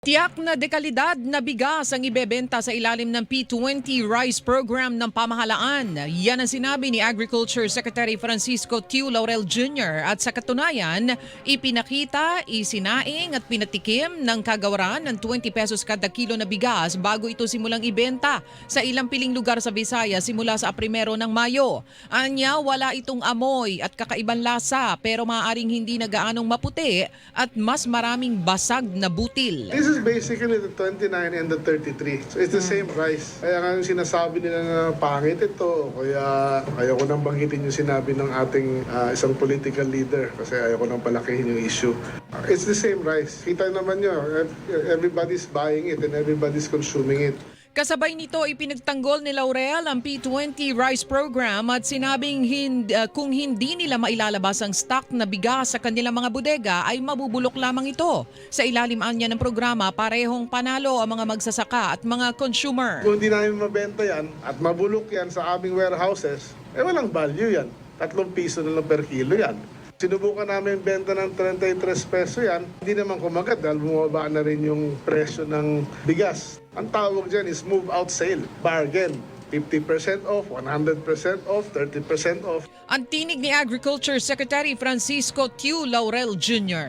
Tiyak na dekalidad na bigas ang ibebenta sa ilalim ng P20 Rice Program ng pamahalaan. Yan ang sinabi ni Agriculture Secretary Francisco Tiu Laurel Jr. At sa katunayan, ipinakita, isinaing at pinatikim ng kagawaran ng 20 pesos kada kilo na bigas bago ito simulang ibenta sa ilang piling lugar sa Visayas simula sa primero ng Mayo. Anya, wala itong amoy at kakaibang lasa pero maaaring hindi na gaanong maputi at mas maraming basag na butil. Is basically the 29 and the 33. So it's the same rice. Kaya nga yung sinasabi nila na pangit ito, kaya ayaw ko nang banggitin yung sinabi ng ating ah, isang political leader kasi ayaw ko nang palakihin yung issue. Ah, It's the same rice. Kita naman nyo, ev- everybody's buying it and everybody's consuming it. Kasabay nito ipinagtanggol ni Laurel ang P20 Rice Program at sinabing hin- uh, kung hindi nila mailalabas ang stock na bigas sa kanilang mga bodega ay mabubulok lamang ito. Sa ilalim anya ng programa, parehong panalo ang mga magsasaka at mga consumer. Kung hindi namin mabenta yan at mabulok yan sa aming warehouses, eh walang value yan. Tatlong piso na lang per kilo yan. Sinubukan namin benta ng 33 peso yan. Hindi naman kumagat dahil bumaba na rin yung presyo ng bigas. Ang tawag dyan is move out sale, bargain. 50% off, 100% off, 30% off. Ang tinig ni Agriculture Secretary Francisco Tiu Laurel Jr.